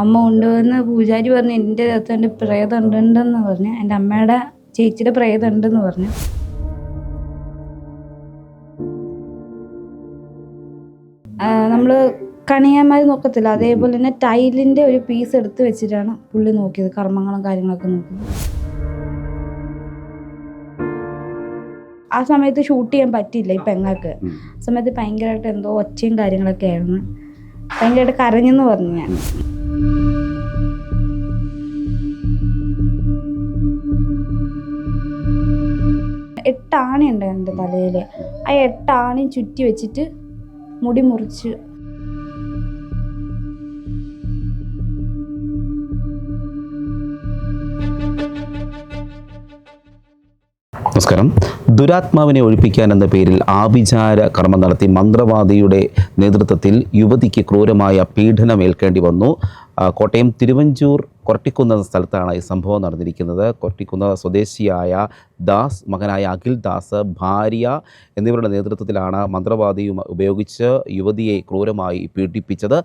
അമ്മ കൊണ്ടുവന്ന് പൂജാരി പറഞ്ഞു എന്റെ അകത്ത് എന്റെ പ്രേതം ഉണ്ടെന്ന് പറഞ്ഞു. എന്റെ അമ്മയുടെ ചേച്ചിയുടെ പ്രേതം ഉണ്ടെന്ന് പറഞ്ഞു. നമ്മൾ കണിയാന്മാർ നോക്കത്തില്ല. അതേപോലെ തന്നെ ടൈലിന്റെ ഒരു പീസ് എടുത്ത് വെച്ചിട്ടാണ് പുള്ളി നോക്കിയത് കർമ്മങ്ങളും കാര്യങ്ങളൊക്കെ നോക്കിയത്. ആ സമയത്ത് ഷൂട്ട് ചെയ്യാൻ പറ്റിയില്ല ഈ പെങ്ങൾക്ക് ആ സമയത്ത് ഭയങ്കരമായിട്ട് എന്തോ ഒച്ചയും കാര്യങ്ങളൊക്കെ ആയിരുന്നു. ഭയങ്കരമായിട്ട് കരഞ്ഞെന്ന് പറഞ്ഞു ഞാൻ. എട്ടാണി ഉണ്ട് എന്റെ തലയിൽ. ആ എട്ടാണി ചുറ്റി വെച്ചിട്ട് മുടി മുറിച്ച്. നമസ്കാരം. ദുരാത്മാവിനെ ഒഴിപ്പിക്കാൻ എന്ന പേരിൽ ആഭിചാര കർമ്മം നടത്തി മന്ത്രവാദിയുടെ നേതൃത്വത്തിൽ യുവതിക്ക് ക്രൂരമായ പീഡനം ഏൽക്കേണ്ടി വന്നു. കോട്ടയം തിരുവഞ്ചൂർ കൊരട്ടിക്കുന്ന സ്ഥലത്താണ് ഈ സംഭവം നടന്നിരിക്കുന്നത്. കൊരട്ടിക്കുന്ന സ്വദേശിയായ ദാസ് മകനായ അഖിൽ ദാസ് ഭാര്യ എന്നിവരുടെ നേതൃത്വത്തിലാണ് മന്ത്രവാദി ഉപയോഗിച്ച് യുവതിയെ ക്രൂരമായി പീഡിപ്പിച്ചത്.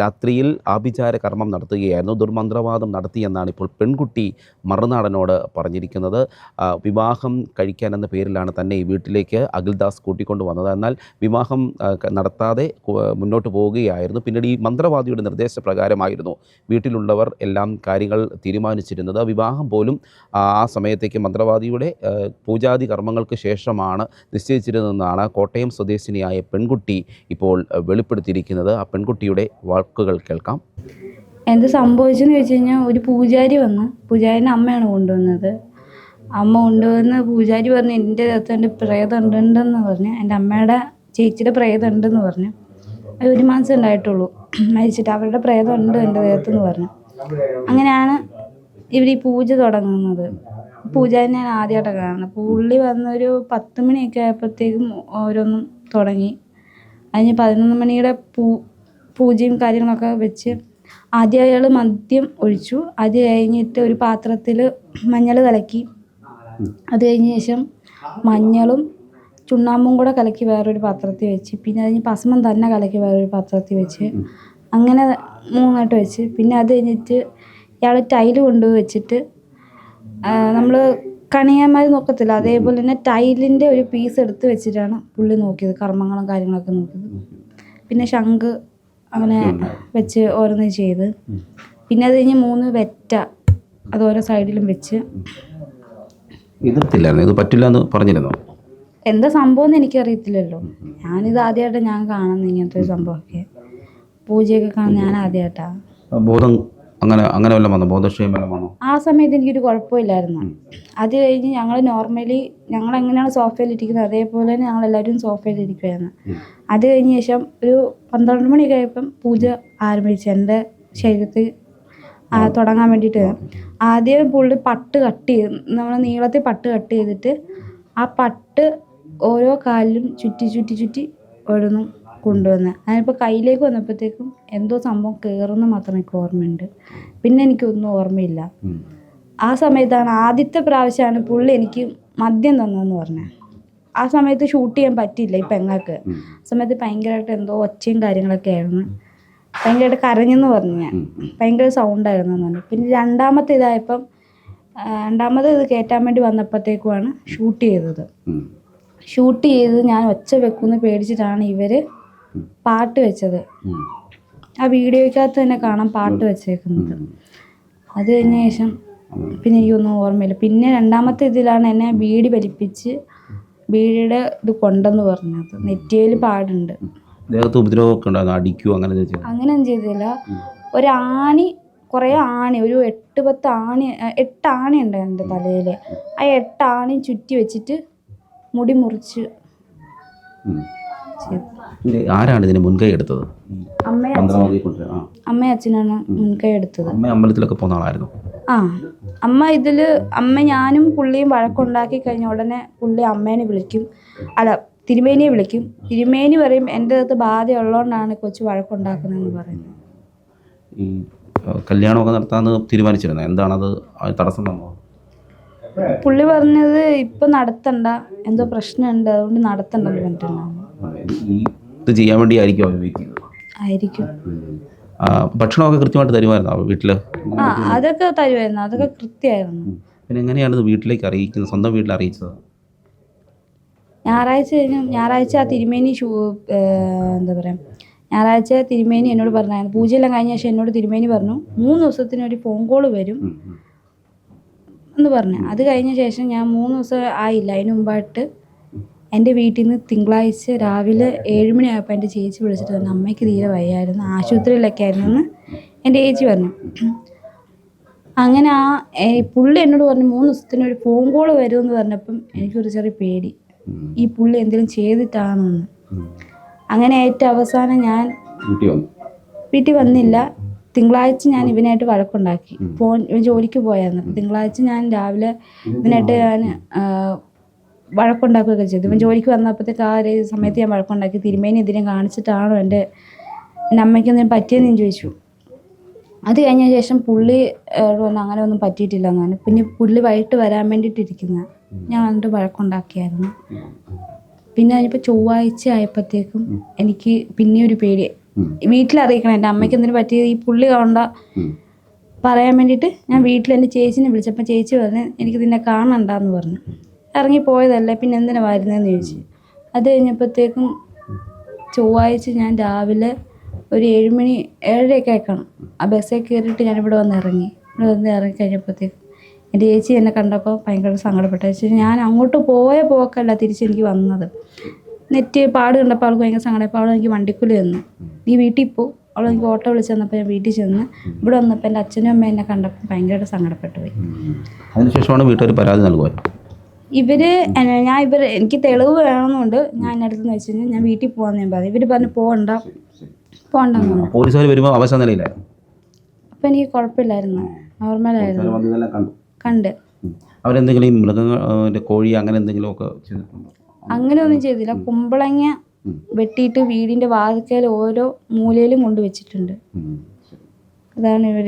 രാത്രിയിൽ ആഭിചാര കർമ്മം നടത്തുകയായിരുന്നു. ദുർമന്ത്രവാദം നടത്തിയെന്നാണ് ഇപ്പോൾ പെൺകുട്ടി മറുനാടനോട് പറഞ്ഞിരിക്കുന്നത്. വിവാഹം കഴിക്കാനെന്ന പേരിലാണ് തന്നെ ഈ വീട്ടിലേക്ക് അഖിൽ ദാസ് കൂട്ടിക്കൊണ്ടു വന്നത്. എന്നാൽ വിവാഹം നടത്താതെ മുന്നോട്ട് പോവുകയായിരുന്നു. പിന്നീട് ഈ മന്ത്രവാദിയുടെ നിർദ്ദേശപ്രകാരമായിരുന്നു വീട്ടിലുള്ളവർ എല്ലാം കാര്യങ്ങൾ തീരുമാനിച്ചിരുന്നത് വിവാഹം പോലും ആ സമയത്തേക്ക് മന്ത്രവാദിയുടെ പൂജാതി കർമ്മങ്ങൾക്ക് ശേഷമാണ് നിശ്ചയിച്ചിരുന്നതെന്നാണ് കോട്ടയം സ്വദേശിനിയായ പെൺകുട്ടി ഇപ്പോൾ വെളിപ്പെടുത്തിയിരിക്കുന്നത്. ആ പെൺകുട്ടിയുടെ വാക്കുകൾ കേൾക്കാം. എന്ത് സംഭവിച്ചെന്ന് ചോദിച്ചു കഴിഞ്ഞാൽ ഒരു പൂജാരി വന്നു പൂജാരിനെ അമ്മയാണ് കൊണ്ടുവന്നത്. അമ്മ കൊണ്ടുവന്ന് പൂജാരി പറഞ്ഞു എന്റെ അകത്ത് എന്റെ പ്രേതം ഉണ്ടെന്ന് പറഞ്ഞു എന്റെ അമ്മയുടെ ചേച്ചിയുടെ പ്രേതം ഉണ്ടെന്ന് പറഞ്ഞു ഒരു മാസം ഉണ്ടായിട്ടുള്ളൂ. മരിച്ചിട്ട് അവരുടെ പ്രേതം ഉണ്ട് എന്റെ ദേഹത്തെന്ന് പറഞ്ഞു. അങ്ങനെയാണ് ഇവർ ഈ പൂജ തുടങ്ങുന്നത്. പൂജ തന്നെ ഞാൻ ആദ്യമായിട്ടാണ് കാണുന്നത് പുള്ളി വന്നൊരു പത്ത് മണിയൊക്കെ ആയപ്പോഴത്തേക്കും ഓരോന്നും തുടങ്ങി. അതിന് പതിനൊന്ന് മണിയുടെ പൂ പൂജയും കാര്യങ്ങളൊക്കെ വെച്ച് ആദ്യം അയാൾ മദ്യം ഒഴിച്ചു. അത് കഴിഞ്ഞിട്ട് ഒരു പാത്രത്തിൽ മഞ്ഞൾ കലക്കി. അത് കഴിഞ്ഞ ശേഷം മഞ്ഞളും ചുണ്ണാമ്പും കൂടെ കലക്കി വേറൊരു പാത്രത്തിൽ വെച്ച് പിന്നെ അത് കഴിഞ്ഞ് ഭസ്മം തന്നെ കലക്കി വേറൊരു പാത്രത്തിൽ വെച്ച് അങ്ങനെ മൂന്നായിട്ട് വെച്ച്. പിന്നെ അത് കഴിഞ്ഞിട്ട് ഇയാൾ ടൈൽ കൊണ്ടുപോയി വെച്ചിട്ട് നമ്മൾ കണിയാന്മാർ നോക്കത്തില്ല അതേപോലെ തന്നെ ടൈലിന്റെ ഒരു പീസ് എടുത്ത് വെച്ചിട്ടാണ് പുള്ളി നോക്കിയത് കർമ്മങ്ങളും കാര്യങ്ങളൊക്കെ നോക്കിയത്. പിന്നെ ശംഖ് അങ്ങനെ വെച്ച് ഓരോന്ന് ചെയ്ത്. പിന്നെ അത് കഴിഞ്ഞ് മൂന്ന് വെറ്റ അത് ഓരോ സൈഡിലും വെച്ച്. എതിർത്തില്ലായിരുന്നു ഇത് പറ്റില്ല എന്ന് പറഞ്ഞിരുന്നോ? എന്താ സംഭവം എന്ന് എനിക്കറിയത്തില്ലല്ലോ. ഞാനിത് ആദ്യമായിട്ട് ഞാൻ കാണുന്നത് ഇങ്ങനത്തെ ഒരു സംഭവമൊക്കെ. പൂജയൊക്കെ കാണുന്നത് ഞാൻ ആദ്യമായിട്ടാണ് ബോധം അങ്ങനെ അങ്ങനെ വല്ലതും വന്നോ? ബോധക്ഷയം വല്ലതും വന്നോ? ആ സമയത്ത് എനിക്കൊരു കുഴപ്പമില്ലായിരുന്നു. അത് കഴിഞ്ഞ് ഞങ്ങൾ നോർമലി ഞങ്ങൾ എങ്ങനെയാണ് സോഫയിലിരിക്കുന്നത് അതേപോലെ തന്നെ ഞങ്ങൾ എല്ലാവരും സോഫയിലിരിക്കുമായിരുന്നു അത് കഴിഞ്ഞ ശേഷം ഒരു പന്ത്രണ്ട് മണി കഴിയപ്പം പൂജ ആരംഭിച്ചു. എന്റെ ശരീരത്തിൽ തുടങ്ങാൻ വേണ്ടിയിട്ട്. ആദ്യം പുള്ളി പട്ട് കട്ട് ചെയ്ത് നമ്മൾ നീളത്തിൽ പട്ട് കട്ട് ചെയ്തിട്ട് ആ പട്ട് ഓരോ കാലിലും ചുറ്റി ചുറ്റി ചുറ്റി ഓരോന്നും കൊണ്ടുവന്ന്. അതിനിപ്പോൾ കയ്യിലേക്ക് വന്നപ്പോഴത്തേക്കും എന്തോ സംഭവം കയറുന്ന മാത്രം എനിക്ക് ഓർമ്മയുണ്ട്. പിന്നെ എനിക്കൊന്നും ഓർമ്മയില്ല. ആ സമയത്താണ് ആദ്യത്തെ പ്രാവശ്യമാണ് പുള്ളി എനിക്ക് മദ്യം തന്നതെന്ന് പറഞ്ഞത്. ആ സമയത്ത് ഷൂട്ട് ചെയ്യാൻ പറ്റിയില്ല ഈ പെങ്ങൾക്ക് ആ സമയത്ത് ഭയങ്കരമായിട്ട് എന്തോ ഒച്ചയും കാര്യങ്ങളൊക്കെ ആയിരുന്നു. ഭയങ്കരമായിട്ട് കരഞ്ഞെന്ന് പറഞ്ഞു ഞാൻ. ഭയങ്കര സൗണ്ടായിരുന്നു എന്ന് പറഞ്ഞു. പിന്നെ രണ്ടാമത്തെ ഇതായപ്പം രണ്ടാമത് ഇത് കയറ്റാൻ വേണ്ടി വന്നപ്പോഴത്തേക്കുമാണ് ഷൂട്ട് ചെയ്തത്. ഷൂട്ട് ചെയ്ത് ഞാൻ ഒച്ച വെക്കുമെന്ന് പേടിച്ചിട്ടാണ് ഇവർ പാട്ട് വെച്ചത്. ആ വീഡിയോയ്ക്കകത്ത് തന്നെ കാണാം പാട്ട് വെച്ചേക്കുന്നത്. അത് കഴിഞ്ഞ ശേഷം പിന്നെ എനിക്കൊന്നും ഓർമ്മയില്ല. പിന്നെ രണ്ടാമത്തെ ഇതിലാണ് എന്നെ ബീഡി വലിപ്പിച്ച് ബീഡിയുടെ ഇത് കൊണ്ടെന്ന് പറഞ്ഞത്. നെറ്റിയിൽ പാടുണ്ട്. ദേഹത്ത് ഉപദ്രവമൊക്കെ ഉണ്ടായിരുന്നു. അടിക്കുകയോ അങ്ങനെ? അങ്ങനെയൊന്നും ചെയ്തില്ല. ഒരാണി കുറേ ആണി ഒരു എട്ട് പത്ത് ആണി എട്ട് ആണി ഉണ്ട് എന്റെ തലയിൽ ആ എട്ട് ആണി ചുറ്റി വെച്ചിട്ട് മുടി മുറിച്ച്. ആരാണ് ഇതിന് മുൻകൈ എടുത്തത്? അമ്മ അച്ഛനാണ് മുൻകൈ എടുത്തത്. അമ്മ അമ്പലത്തിലൊക്കെ പോകുന്ന ആളായിരുന്നു. ആ. അമ്മ ഇതിൽ അമ്മ ഞാനും പുള്ളിയും വഴക്കുണ്ടാക്കി കഴിഞ്ഞ ഉടനെ പുള്ളി അമ്മേനെ വിളിക്കും. അല്ല തിരുമേനിയെ വിളിക്കും. തിരുമേനി പറയും എന്റെ അകത്ത് ബാധയുള്ളതുകൊണ്ടാണ് കൊച്ചു വഴക്കുണ്ടാക്കുന്നതെന്ന് പറയുന്നത്. ഈ കല്യാണമൊക്കെ നടത്താമെന്ന് തീരുമാനിച്ചിരുന്നത് എന്താണത് തടസ്സം തന്നോ പുള്ളി പറഞ്ഞത് ഇപ്പൊ നടത്തണ്ട. എന്തോ പ്രശ്നമുണ്ട്. അതുകൊണ്ട് നടത്തണ്ടെന്ന് പറഞ്ഞിട്ടുണ്ടായിരുന്നു ഇത് ചെയ്യാൻ വേണ്ടിയായിരിക്കും അവർ വെയിറ്റ് ചെയ്തത് ആയിരിക്കും. ആ, ഭക്ഷണമൊക്കെ കൃത്യമായിട്ട് തരുമായിരുന്നോ വീട്ടിൽ ആ അതൊക്കെ തരുമായിരുന്നു. അതൊക്കെ കൃത്യമായിരുന്നു. പിന്നെ എങ്ങനെയാണ് ഇത് വീട്ടിലേക്ക് അറിയിക്കുന്നത്? സ്വന്തം വീട്ടിൽ അറിയിച്ചത്? ഞായറാഴ്ച കഴിഞ്ഞു ഞായറാഴ്ച ആ തിരുമേനി ഷൂ എന്താ പറയുക ഞായറാഴ്ച തിരുമേനി എന്നോട് പറഞ്ഞായിരുന്നു. പൂജയെല്ലാം കഴിഞ്ഞ ശേഷം എന്നോട് തിരുമേനി പറഞ്ഞു മൂന്ന് ദിവസത്തിന് ഒരു ഫോൺ കോൾ വരും. ഉം, ഉം. എന്ന് പറഞ്ഞു. അത് കഴിഞ്ഞ ശേഷം ഞാൻ മൂന്ന് ദിവസം ആയില്ല. അതിന് മുമ്പായിട്ട് എന്റെ വീട്ടിൽ നിന്ന് തിങ്കളാഴ്ച രാവിലെ ഏഴുമണിയായപ്പോൾ എന്റെ ചേച്ചി വിളിച്ചിട്ട് പറഞ്ഞു അമ്മയ്ക്ക് തീരെ വയ്യായിരുന്നു. ആശുപത്രിയിലൊക്കെ ആയിരുന്നു എന്ന് എന്റെ ചേച്ചി പറഞ്ഞു. അങ്ങനെ ആ പുള്ളി എന്നോട് പറഞ്ഞു മൂന്ന് ദിവസത്തിന് ഒരു ഫോൺ കോൾ വരുമെന്ന് പറഞ്ഞപ്പം എനിക്കൊരു ചെറിയ പേടി. ഈ പുള്ളി എന്തെങ്കിലും ചെയ്തിട്ടാണെന്ന്. അങ്ങനെ ഏറ്റവും അവസാനം ഞാൻ വന്നു. വീട്ടിൽ വന്നില്ല. തിങ്കളാഴ്ച ഞാൻ ഇവനായിട്ട് വഴക്കുണ്ടാക്കി. പോ ജോലിക്ക് പോയായിരുന്നു തിങ്കളാഴ്ച ഞാൻ രാവിലെ ഇവനായിട്ട് ഞാൻ വഴക്കുണ്ടാക്കുകയൊക്കെ ചെയ്തു. ഇവൻ ജോലിക്ക് വന്നപ്പോഴത്തേക്ക് ആ ഒരു സമയത്ത് ഞാൻ വഴക്കുണ്ടാക്കി. തിരുമേനി ഇതിനെ കാണിച്ചിട്ടാണോ എന്റെ എന്റെ അമ്മയ്ക്കൊന്നും പറ്റിയെന്ന് ഞാൻ ചോദിച്ചു. അത് കഴിഞ്ഞ ശേഷം പുള്ളി ഒന്നും അങ്ങനെ ഒന്നും പറ്റിയിട്ടില്ല എന്നാണ് പിന്നെ പുള്ളി വൈകിട്ട് വരാൻ വേണ്ടിയിട്ട് വേണ്ടിയിട്ടിരിക്കുന്ന ഞാൻ വന്നിട്ട് വഴക്കുണ്ടാക്കിയായിരുന്നു. പിന്നെ അതിപ്പോൾ ചൊവ്വാഴ്ച ആയപ്പോഴത്തേക്കും എനിക്ക് പിന്നെ ഒരു പേടി. ഉം. വീട്ടിലറിയിക്കണം. എന്റെ അമ്മയ്ക്ക് എന്തിനു പറ്റിയത് ഈ പുള്ളി കൊണ്ട പറയാൻ വേണ്ടിയിട്ട് ഞാൻ വീട്ടിൽ എന്റെ ചേച്ചിനെ വിളിച്ചപ്പോൾ ചേച്ചി പറഞ്ഞു എനിക്ക് നിന്നെ കാണണ്ടെന്ന് പറഞ്ഞു. ഇറങ്ങി പോയതല്ലേ പിന്നെ എന്തിനാ വരുന്നതെന്ന് ചോദിച്ചു. അത് കഴിഞ്ഞപ്പോഴത്തേക്കും ചൊവ്വാഴ്ച ഞാൻ രാവിലെ ഒരു ഏഴുമണി ഏഴരയൊക്കെ ആക്കണം ആ ബസ്സിൽ കയറിയിട്ട് ഞാൻ ഇവിടെ വന്ന് ഇറങ്ങി. ഇവിടെ വന്ന് ഇറങ്ങി കഴിഞ്ഞപ്പോഴത്തേക്കും എന്റെ ചേച്ചി എന്നെ കണ്ടപ്പോൾ ഭയങ്കര സങ്കടപ്പെട്ടു. വെച്ചാൽ ഞാൻ അങ്ങോട്ട് പോയ പോക്കല്ല തിരിച്ച് എനിക്ക് വന്നത്. നെറ്റ് പാട് കണ്ടപ്പോൾ അവൾക്ക് ഭയങ്കര സങ്കടപ്പോൾ അവൾ എനിക്ക് വണ്ടിക്കൂലി തന്നു. നീ വീട്ടിൽ പോ. അവൾ എനിക്ക് ഓട്ടോ വിളിച്ച് തന്നപ്പോൾ ഞാൻ വീട്ടിൽ ചെന്ന് ഇവിടെ വന്നപ്പോൾ എന്റെ അച്ഛനും അമ്മയും എന്നെ കണ്ടപ്പോൾ ഭയങ്കരമായിട്ട് സങ്കടപ്പെട്ടു പോയി. അതിനുശേഷമാണ് വീട്ടുകാർ പരാതി നൽകുവാൻ? ഇവർ ഞാൻ ഇവർ എനിക്ക് തെളിവ് വേണമെന്നുണ്ട്. ഞാൻ എന്റെ അടുത്ത് വെച്ച് കഴിഞ്ഞാൽ ഞാൻ വീട്ടിൽ പോകാമെന്ന് ഞാൻ പറഞ്ഞു. ഇവർ പറഞ്ഞു പോകണ്ട പോകണ്ട പോലീസുകാർ വരുമ്പോൾ അവസാന നിലയിലായിരുന്നു അപ്പം എനിക്ക് കുഴപ്പമില്ലായിരുന്നു. നോർമലായിരുന്നു കണ്ടു. അവരെന്തെങ്കിലും മൃഗങ്ങൾ കോഴി അങ്ങനെ എന്തെങ്കിലുമൊക്കെ ചെയ്തിട്ടുണ്ടോ? അങ്ങനെ ഒന്നും ചെയ്തില്ല. കുമ്പളങ്ങ വെട്ടിയിട്ട് വീടിന്റെ വാതിക്കൽ ഓരോ മൂലയിലും കൊണ്ടുവച്ചിട്ടുണ്ട് അതാണ് ഇവർ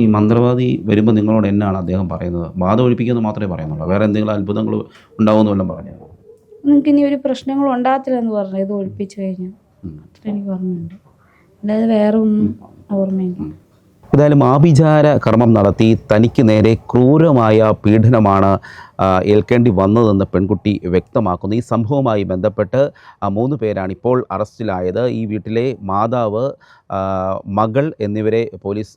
ഈ മന്ത്രവാദി വരുമ്പോൾ നിങ്ങളോട് എന്നാണ് അദ്ദേഹം പറയുന്നത്? ബാധ ഒഴിപ്പിക്കുന്നത് മാത്രമേ പറയുന്നുള്ളൂ. വേറെ എന്തെങ്കിലും അത്ഭുതങ്ങൾ ഉണ്ടാവുമെന്ന് വല്ലതും പറഞ്ഞു നിങ്ങൾക്ക് ഇനി ഒരു പ്രശ്നങ്ങളും ഉണ്ടാകത്തില്ലെന്ന് പറഞ്ഞു ഇത് ഒഴിപ്പിച്ചു കഴിഞ്ഞു. എനിക്ക് ഓർമ്മയുണ്ട്. അല്ലാതെ വേറെ ഒന്നും ഓർമ്മയില്ല. ഏതായാലും ആഭിചാര കർമ്മം നടത്തി തനിക്ക് നേരെ ക്രൂരമായ പീഡനമാണ് ഏൽക്കേണ്ടി വന്നതെന്ന് പെൺകുട്ടി വ്യക്തമാക്കുന്നു. ഈ സംഭവവുമായി ബന്ധപ്പെട്ട് മൂന്ന് പേരാണ് ഇപ്പോൾ അറസ്റ്റിലായത്. ഈ വീട്ടിലെ മാതാവ് മകൾ എന്നിവരെ പോലീസ്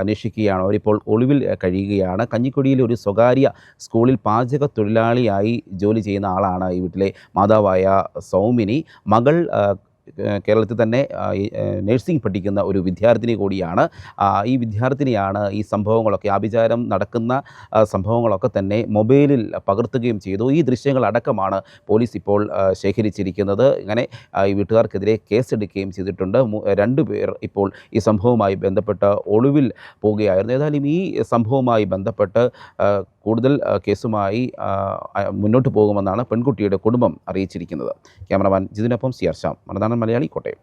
അന്വേഷിക്കുകയാണ്. അവരിപ്പോൾ ഒളിവിൽ കഴിയുകയാണ്. കഞ്ഞിക്കുടിയിലെ ഒരു സ്വകാര്യ സ്കൂളിൽ പാചക തൊഴിലാളിയായി ജോലി ചെയ്യുന്ന ആളാണ് ഈ വീട്ടിലെ മാതാവായ സൗമിനി. മകൾ കേരളത്തിൽ തന്നെ നഴ്സിംഗ് പഠിക്കുന്ന ഒരു വിദ്യാർത്ഥിനി കൂടിയാണ്. ഈ വിദ്യാർത്ഥിനിയാണ് ഈ സംഭവങ്ങളൊക്കെ ആഭിചാരം നടക്കുന്ന സംഭവങ്ങളൊക്കെ തന്നെ മൊബൈലിൽ പകർത്തുകയും ചെയ്തു. ഈ ദൃശ്യങ്ങൾ അടക്കമാണ് പോലീസ് ഇപ്പോൾ ശേഖരിച്ചിരിക്കുന്നത്. ഇങ്ങനെ ഈ വീട്ടുകാർക്കെതിരെ കേസെടുക്കുകയും ചെയ്തിട്ടുണ്ട്. രണ്ടുപേർ രണ്ട് പേർ ഇപ്പോൾ ഈ സംഭവവുമായി ബന്ധപ്പെട്ട് ഒളിവിൽ പോവുകയായിരുന്നു. ഏതായാലും ഈ സംഭവവുമായി ബന്ധപ്പെട്ട് കൂടുതൽ കേസുമായി മുന്നോട്ട് പോകുമെന്നാണ് പെൺകുട്ടിയുടെ കുടുംബം അറിയിച്ചിരിക്കുന്നത്. ക്യാമറമാൻ ജിതിനൊപ്പം സി ആർ ശ്യാം. മലനാടൻ മലയാളി കോട്ടയം.